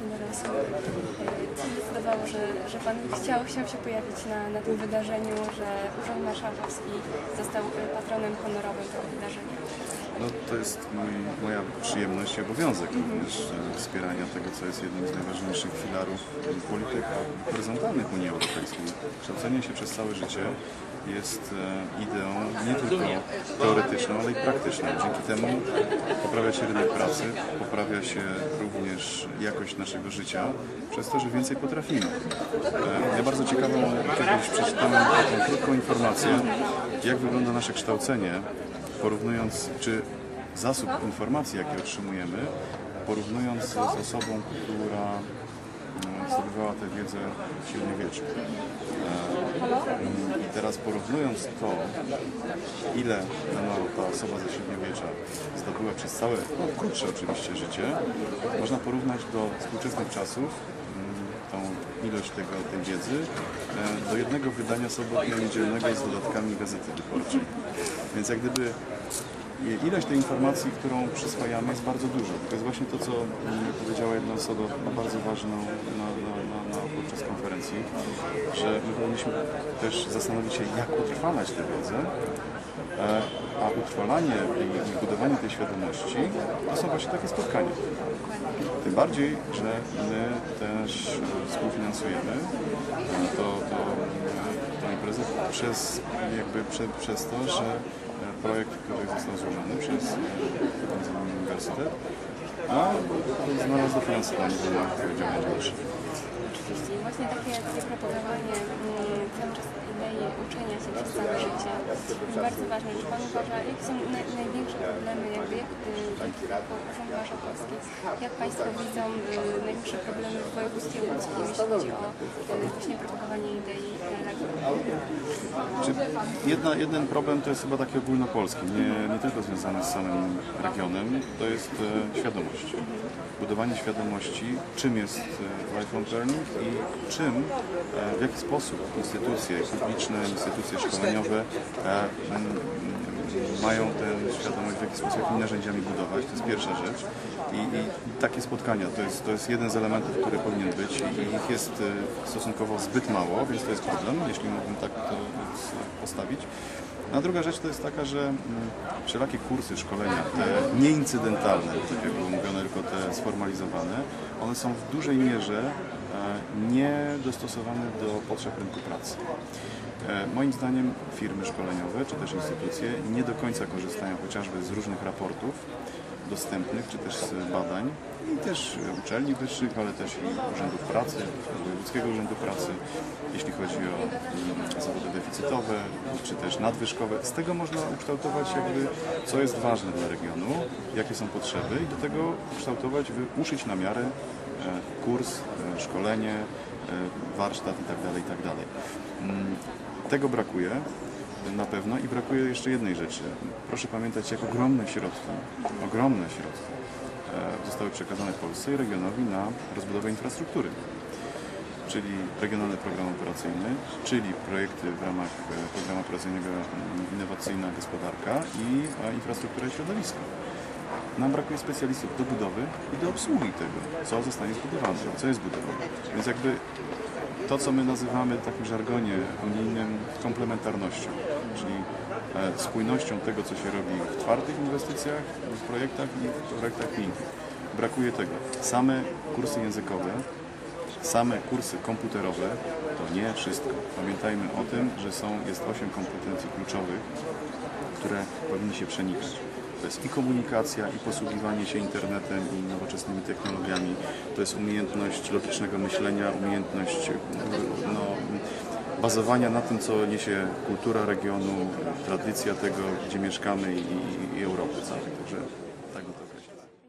E, Co zdecydowało, że, że Pan chciał, chciał się pojawić na, na tym wydarzeniu, że Urząd Marszałkowski został e, patronem honorowym tego wydarzenia? No, to jest mój, moja przyjemność i obowiązek również e, wspierania tego, co jest jednym z najważniejszych filarów polityk horyzontalnych Unii Europejskiej. Kształcenie się przez całe życie jest e, ideą nie tylko teoretyczną, ale i praktyczną. Dzięki temu poprawia się rynek pracy, poprawia się również jakość naszego życia, przez to, że więcej potrafimy. E, Ja bardzo ciekawą kiedyś przeczytałem taką krótką informację, jak wygląda nasze kształcenie, porównując, czy zasób informacji, jaki otrzymujemy, porównując z osobą, która e, zdobywała tę wiedzę w średniowieczu. E, I teraz porównując to, ile no, ta osoba ze średniowiecza zdobyła przez całe, no, krótsze oczywiście życie, można porównać do współczesnych czasów mm, tą ilość tego, tej wiedzy e, do jednego wydania sobotnio-niedzielnego z dodatkami gazety wyborczej. Więc jak gdyby ilość tej informacji, którą przyswajamy jest bardzo dużo. To jest właśnie to, co mm, powiedziała jedna osoba no, bardzo ważną na, na, na, na, podczas konferencji, że my powinniśmy też zastanowić się, jak utrwalać tę wiedzę, e, a utrwalanie i, budowanie tej świadomości to są właśnie takie spotkania. Tym bardziej, że my też współfinansujemy to, to, imprezę przez, jakby prze, przez to, że projekt, który został złożony przez Uniwersytet, a znalazł dofinansowanie w ramach działań dalszych. Oczywiście. I właśnie takie, takie propagowanie mm, idei uczenia się przez całe życie jest bardzo ważne. Czy Pan uważa, jakie są naj, największe problemy, jakby jak y, jako Urząd Marszałkowski, jak Państwo widzą y, największe problemy w województwie łódzkim, jeśli chodzi o y, właśnie propagowanie idei regionalnej? Czy jedna, jeden problem to jest chyba taki ogólnopolski, nie, nie tylko związany z samym regionem, to jest e, świadomość. Budowanie świadomości, czym jest e, lifelong learning i czym, e, w jaki sposób instytucje publiczne, instytucje szkoleniowe e, m, mają tę świadomość, w jaki sposób, jakimi narzędziami budować. To jest pierwsza rzecz. I, i takie spotkania to jest, to jest jeden z elementów, który powinien być i ich jest e, stosunkowo zbyt mało, więc to jest problem, jeśli mógłbym tak to postawić. A druga rzecz to jest taka, że mm, wszelakie kursy, szkolenia, te nieincydentalne, tak jak było mówione, tylko te sformalizowane, one są w dużej mierze e, niedostosowane do potrzeb rynku pracy. E, Moim zdaniem firmy szkoleniowe czy też instytucje nie do końca korzystają chociażby z różnych raportów dostępnych, czy też z badań i też uczelni wyższych, ale też i urzędów pracy, Wojewódzkiego Urzędu Pracy, jeśli chodzi o mm, zawody deficytowe, czy też nadwyżkowe. Z tego można ukształtować jakby, co jest ważne dla regionu, jakie są potrzeby i do tego ukształtować, uszyć na miarę kurs, e, szkolenie, e, warsztat itd. itd. Mm, Tego brakuje na pewno i brakuje jeszcze jednej rzeczy. Proszę pamiętać, jak ogromne środki, ogromne środki e, zostały przekazane Polsce i regionowi na rozbudowę infrastruktury czyli Regionalny Program Operacyjny, czyli projekty w ramach Programu Operacyjnego mm, Innowacyjna Gospodarka i Infrastruktura i Środowisko. Nam brakuje specjalistów do budowy i do obsługi tego, co zostanie zbudowane, co jest budowane. Więc jakby to, co my nazywamy w takim żargonie unijnym komplementarnością, czyli e, spójnością tego, co się robi w twardych inwestycjach, w projektach i w projektach miękkich. Brakuje tego. Same kursy językowe, same kursy komputerowe to nie wszystko. Pamiętajmy o tym, że są, jest 8 kompetencji kluczowych, które powinny się przenikać. To jest i komunikacja, i posługiwanie się internetem, i nowoczesnymi technologiami. To jest umiejętność logicznego myślenia, umiejętność no, bazowania na tym, co niesie kultura regionu, tradycja tego, gdzie mieszkamy i, i, Europy całej. Także tak